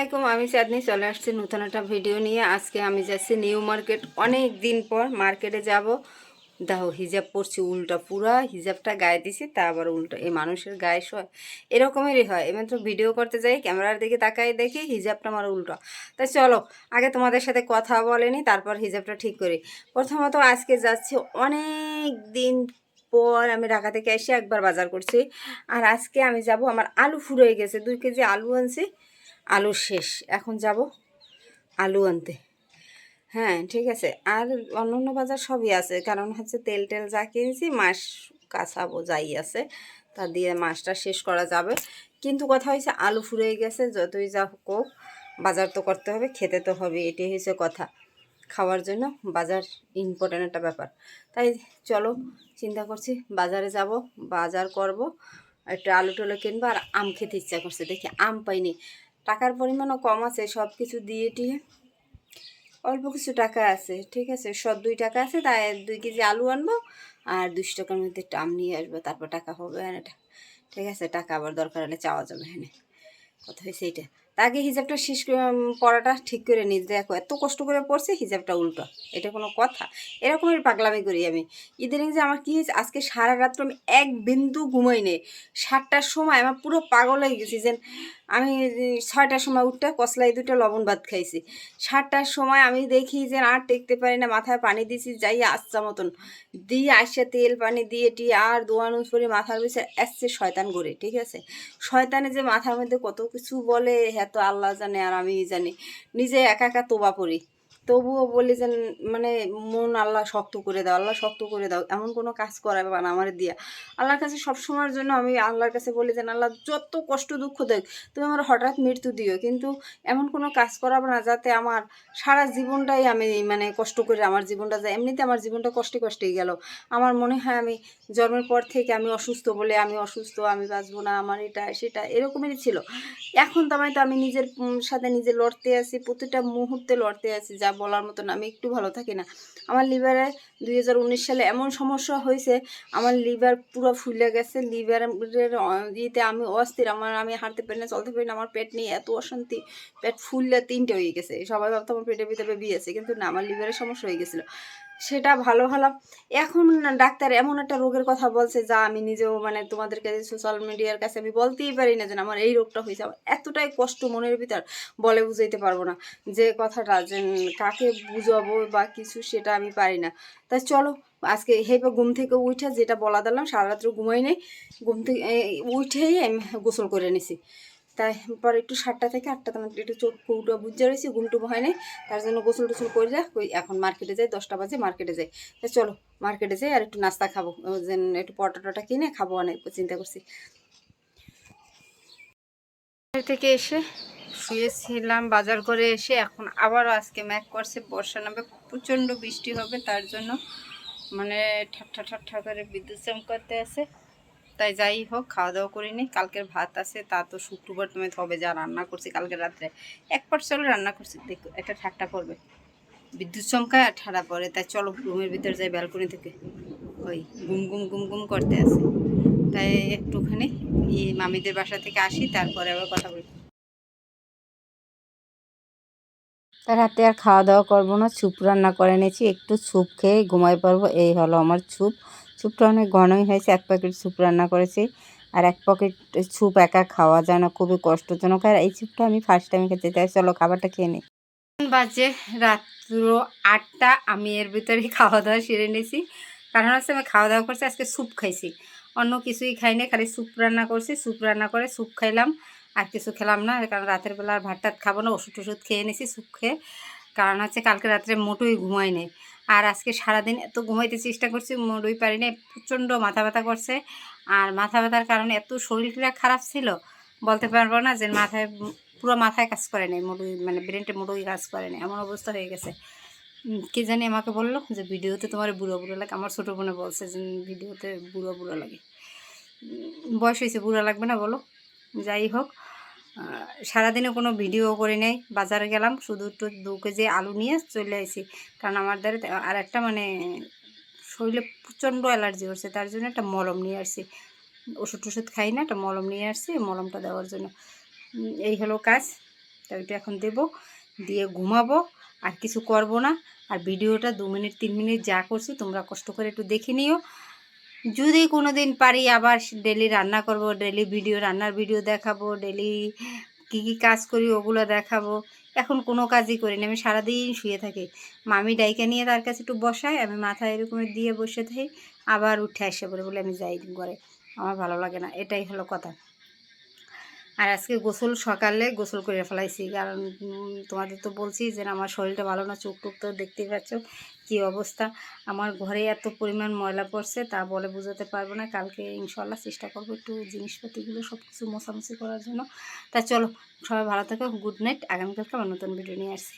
আসসালামাইকুম আমি চাঁদনি চলে আসছি নতুন একটা ভিডিও নিয়ে। আজকে আমি যাচ্ছি নিউ মার্কেট অনেক দিন পর মার্কেটে যাব। দেখো, হিজাব পরছি, উল্টা পুরা, হিজাবটা গায়ে দিছি, তা আবার উল্টো, এই মানুষের গায়ে সয় এরকমেরই হয়। এবার তো ভিডিও করতে যাই, ক্যামেরার দিকে তাকাই দেখি হিজাবটা আমার উল্টো। তাই চলো, আগে তোমাদের সাথে কথা বলেনি, তারপর হিজাবটা ঠিক করি। প্রথমত আজকে যাচ্ছি, অনেক দিন পর আমি ঢাকা থেকে এসে একবার বাজার করছি। আর আজকে আমি যাব, আমার আলু ফুরোয় গেছে, দুই কেজি আলু আনছি। আলু শেষ। এখন যাব আলু আনতে। হ্যাঁ ঠিক আছে। আর অন্য অন্য বাজার সবই আছে। কারণ হচ্ছে তেল টেল যা কিনছি মাস কাঁচাবো যাই আছে। তা দিয়ে মাছটা শেষ করা যাবে। কিন্তু কথা হয়েছে, আলু ফুরিয়ে গেছে। যতই যা হোক, বাজার তো করতে হবে, খেতে তো হবে। এটাই হয়েছে কথা। খাওয়ার জন্য বাজার ইম্পর্টেন্ট একটা ব্যাপার। তাই চলো, চিন্তা করছি, বাজারে যাব, বাজার করব। একটু আলু টুলু কিনবো, আর আম খেতে ইচ্ছা করছে। দেখি, আম পাইনি। টাকার পরিমাণও কম আছে সব কিছু দিয়ে টিয়ে অল্প কিছু টাকা আছে, ঠিক আছে? সব দুই টাকা আছে, তাই দুই কেজি আলু আনব আর দুশো টাকার মধ্যে টাম আম নিয়ে আসব, তারপর টাকা হবে এটা, ঠিক আছে? টাকা আবার দরকার হলে চাওয়া যাবে হ্যাঁ কথা হয়েছে এইটা। আগে হিজাবটা শেষ পড়াটা ঠিক করে নিই দেখো, এত কষ্ট করে পড়ছে, হিজাবটা উল্টো। এটা কোনো কথা। এরকমই পাগলামি করি আমি। ইদানিং যে আমার কী হয়েছে, আজকে সারা রাত্র আমি এক বিন্দু ঘুমাই নেই। সাতটার সময় আমার পুরো পাগল হয়ে গেছি যে আমি ছয়টার সময় উঠতে কসলাই দুটো লবণ ভাত খাইছি। সাতটার সময় আমি দেখি যে আর টেকতে পারি না, মাথায় পানি দিছি, যাই আসছা মতন। দিয়ে আসে তেল পানি দিয়ে টিয়ে আর দোয়ানো করে মাথার পিছনে আসছে শয়তান করে ঠিক আছে? শয়তানে যে মাথার মধ্যে কত কিছু বলে হ্যাঁ তো আল্লাহ জানে আর আমি জানি। নিজে একা একা তোবা পড়ি তবুও বলি যে মানে মন আল্লাহ শক্ত করে দাও, আল্লাহ শক্ত করে দাও, এমন কোনো কাজ করাবে না আমার দিয়া। আল্লাহর কাছে সব সময়ের জন্য আমি আল্লাহর কাছে বলি যে, আল্লাহ যত কষ্ট দুঃখ দেখ, তুমি আমার হঠাৎ মৃত্যু দিও। কিন্তু এমন কোনো কাজ করাবে না যাতে আমার সারা জীবনটাই আমি মানে কষ্ট করে, আমার জীবনটা যায় এমনিতে আমার জীবনটা কষ্টে কষ্টেই গেল। আমার মনে হয় আমি জন্মের পর থেকে আমি অসুস্থ বলে, আমি অসুস্থ, আমি বাঁচবো না, আমার এটা, সেটা এরকমই ছিল। এখন তো আমি তো আমি নিজের সাথে নিজে লড়তে আছি, প্রতিটা মুহূর্তে লড়তে আছি, যা বলার মতন আমি একটু ভালো থাকি না। আমার লিভারে দুই হাজার উনিশ সালে এমন সমস্যা হয়েছে, আমার লিভার পুরো ফুলে গেছে। লিভারের দিতে আমি অস্থির, আমার, আমি হাঁটতে পারি না, চলতে পারি না, আমার পেট নিয়ে এত অশান্তি। পেট ফুললে তিনটে হয়ে গেছে। সবাই ভাবতো আমার পেটের ভিতরে বিয়েছে কিন্তু না, আমার লিভারের সমস্যা হয়ে গেছিল। সেটা ভালো হলাম এখন ডাক্তার এমন একটা রোগের কথা বলছে যা আমি নিজেও মানে তোমাদের কাছে সোশ্যাল মিডিয়ার কাছে আমি বলতেই পারি না যে আমার এই রোগটা হয়েছে। আমার এতটাই কষ্ট মনের ভিতর বলে বুঝাইতে পারব না যে কথাটা যে কাকে বুঝাবো বা কিছু সেটা আমি পারি না। তাই চলো, আজকে হেপে ঘুম থেকে উঠে যেটা বলা দিলাম, সারা রাত্র ঘুমাই নেই। ঘুম থেকে উঠেই আমি গোসল করে নিছি। তাই পরে একটু সাতটা থেকে আটটা তোমার একটু চোখ কুটো বুঝে রয়েছি ঘুমটুকু হয় নাই, তার জন্য গোসল টোসল করে কই এখন মার্কেটে যাই, দশটা বাজে মার্কেটে যাই। তা চলো মার্কেটে যাই আর একটু নাস্তা খাব, ও যে একটু পটাটোটা কিনে খাব অনেক চিন্তা করছি। থেকে এসে শুয়েছিলাম, বাজার করে এসে এখন আবারও আজকে ম্যাক করছে, বর্ষা নামবে প্রচণ্ড বৃষ্টি হবে, তার জন্য মানে ঠাট্টা ঠাট্টা করে বিদ্যুৎ চমকাতে আছে। তাই যাই হোক, খাওয়া দাওয়া করিনি কালকের ভাত আছে, তা তো শুক্রবার তুমি হবে যা রান্না করছি কালকে রাত্রে। এক পাট চলো রান্না করছি, দেখো, একটা ঠাট্টা পড়বে। বিদ্যুৎ চমকায় আর ঠাড়া পড়ে, তাই চলো রুমের ভিতর যাই ব্যালকনি থেকে। ওই গুম গুম গুম গুম করতে আছে। তাই একটুখানি ই মামিদের বাসা থেকে আসি, তারপরে আবার কথা বলি। তা রাতে আর খাওয়া দাওয়া করব না স্যুপ রান্না করে নিয়েছি, একটু স্যুপ খেয়ে ঘুমাই পারব এই হলো আমার স্যুপ স্যুপটা অনেক ঘনই হয়েছে, এক প্যাকেট স্যুপ রান্না করেছি। আর এক প্যাকেট স্যুপ একা খাওয়া যায় না, খুবই কষ্টজনক। আর এই স্যুপটা আমি ফার্স্ট টাইম খেতে চাই। চলো, খাবারটা খেয়ে নিই। বাজে রাত্র আটটা। আমি এর ভিতরেই খাওয়া দাওয়া সেরে নিয়েছি। কারণ হচ্ছে আমি খাওয়া দাওয়া করছি, আজকে স্যুপ খাইছি। অন্য কিছুই খাইনি খালি স্যুপ রান্না করছি। স্যুপ রান্না করে স্যুপ খাইলাম। আর কিছু খেলাম না, কারণ রাতের বেলা আর ভাত টাত খাব না ওষুধ টষুধ খেয়ে নিয়েছি স্যুপ খেয়ে। কারণ হচ্ছে কালকে রাত্রে মোটোই ঘুমাই নেই। আর আজকে সারাদিন এত ঘুমাইতে চেষ্টা করছি মোটোই পারি না প্রচণ্ড মাথা ব্যথা করছে। আর মাথা ব্যথার কারণে এত শরীরটা খারাপ ছিল, বলতে পারব না যে মাথায় পুরো মাথায় কাজ করে নেই মোটোই মানে ব্রেনটে মোটোই কাজ করে নেই, এমন অবস্থা হয়ে গেছে। কে জানি আমাকে বলল যে ভিডিওতে তোমার বুড়ো বুড়ো লাগে, আমার ছোটো বোনে বলছে যে ভিডিওতে বুড়ো বুড়ো লাগে। বয়স হয়েছে, বুড়ো লাগবে না বলো, যাই হোক। সারাদিনে কোনো ভিডিও করে নেই। বাজারে গেলাম, শুধু একটু দু কেজি আলু নিয়ে চলে আসি কারণ আমার দ্বারা আর একটা মানে শরীরে প্রচণ্ড অ্যালার্জি হচ্ছে, তার জন্য একটা মলম নিয়ে আসছি। ওষুধ টষুধ খাই না, একটা মলম নিয়ে আসছি, মলমটা দেওয়ার জন্য। এই হলো কাজ। তা ওইটা এখন দেব, দিয়ে ঘুমাবো, আর কিছু করব না। আর ভিডিওটা দু মিনিট, তিন মিনিট যা করছি, তোমরা কষ্ট করে একটু দেখে নিও। যদি কোনো দিন পারি আবার ডেলি রান্না করব ডেলি ভিডিও রান্নার ভিডিও দেখাবো ডেলি কী কী কাজ করি ওগুলো দেখাবো। এখন কোনো কাজই করি না, আমি সারাদিন শুয়ে থাকি। মামি ডাইকে নিয়ে তার কাছে একটু বসাই, আমি মাথায় এরকম দিয়ে বসে থাকি, আবার উঠে আসে বলে বলে আমি যাই ঘরে। আমার ভালো লাগে না, এটাই হলো কথা। আর আজকে গোসল সকালে গোসল করে ফেলাইছি, কারণ তোমাদের তো বলছি যে আমার শরীরটা ভালো না চোখ টুক তো দেখতেই পাচ্ছ। কী অবস্থা? আমার ঘরে এত পরিমাণ ময়লা পড়ছে, তা বলে বোঝাতে পারব না। কালকে ইনশাল্লাহ চেষ্টা করব একটু জিনিসপাতিগুলো সব কিছু মোছামুছি করার জন্য। তা চলো, সবাই ভালো থাকো, গুড নাইট। আগামীকালকে আমার নতুন ভিডিও নিয়ে আসছি।